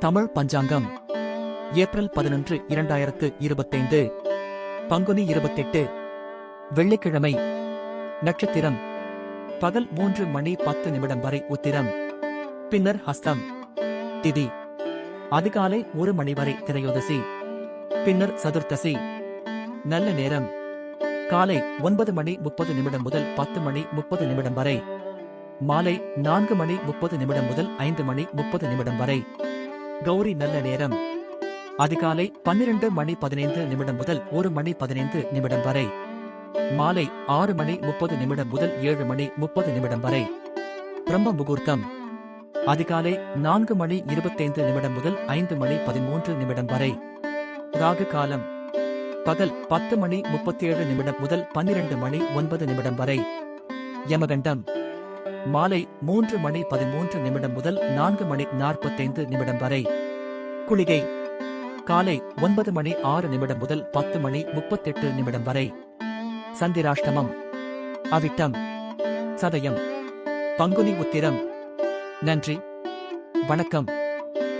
தமிழ் பஞ்சாங்கம். April பதினொன்று இரண்டாயிரத்து இருபத்தைந்து. பங்குனி இருபத்தெட்டு. வெள்ளிக்கிழமை. நட்சத்திரம். பகல் மூன்று மணி பத்து நிமிடம் வரை உத்திரம். பின்னர் ஹஸ்தம். திதி. அதிகாலை ஒரு மணி வரை திரையோதசி. பின்னர் சதுர்த்தசி. நல்ல நேரம். காலை ஒன்பது மணி முப்பது நிமிடம் முதல் பத்து மணி முப்பது நிமிடம் வரை. மாலை நான்கு மணி முப்பது நிமிடம் முதல் ஐந்து மணி முப்பது நிமிடம் வரை. கௌரி நல்ல நேரம். அதிகாலை பன்னிரண்டு மணி பதினைந்து நிமிடம் முதல் ஒரு மணி பதினைந்து நிமிடம் வரை. மாலை ஆறு மணி முப்பது நிமிடம் முதல் ஏழு மணி முப்பது நிமிடம் வரை. பிரம்ம முகூர்த்தம். அதிகாலை நான்கு மணி இருபத்தைந்து நிமிடம் முதல் ஐந்து மணி பதிமூன்று நிமிடம் வரை. ராகு காலம். பகல் பத்து மணி முப்பத்தேழு நிமிடம் முதல் பன்னிரண்டு மணி ஒன்பது நிமிடம் வரை. யமகண்டம். மாலை மூன்று மணி பதிமூன்று நிமிடம் முதல் நான்கு மணி நாற்பத்தைந்து நிமிடம் வரை. குளிகை. காலை ஒன்பது மணி ஆறு நிமிடம் முதல் பத்து மணி முப்பத்தெட்டு நிமிடம் வரை. சந்திராஷ்டமம். அவிட்டம். சதயம். பங்குனி உத்திரம். நன்றி. வணக்கம்.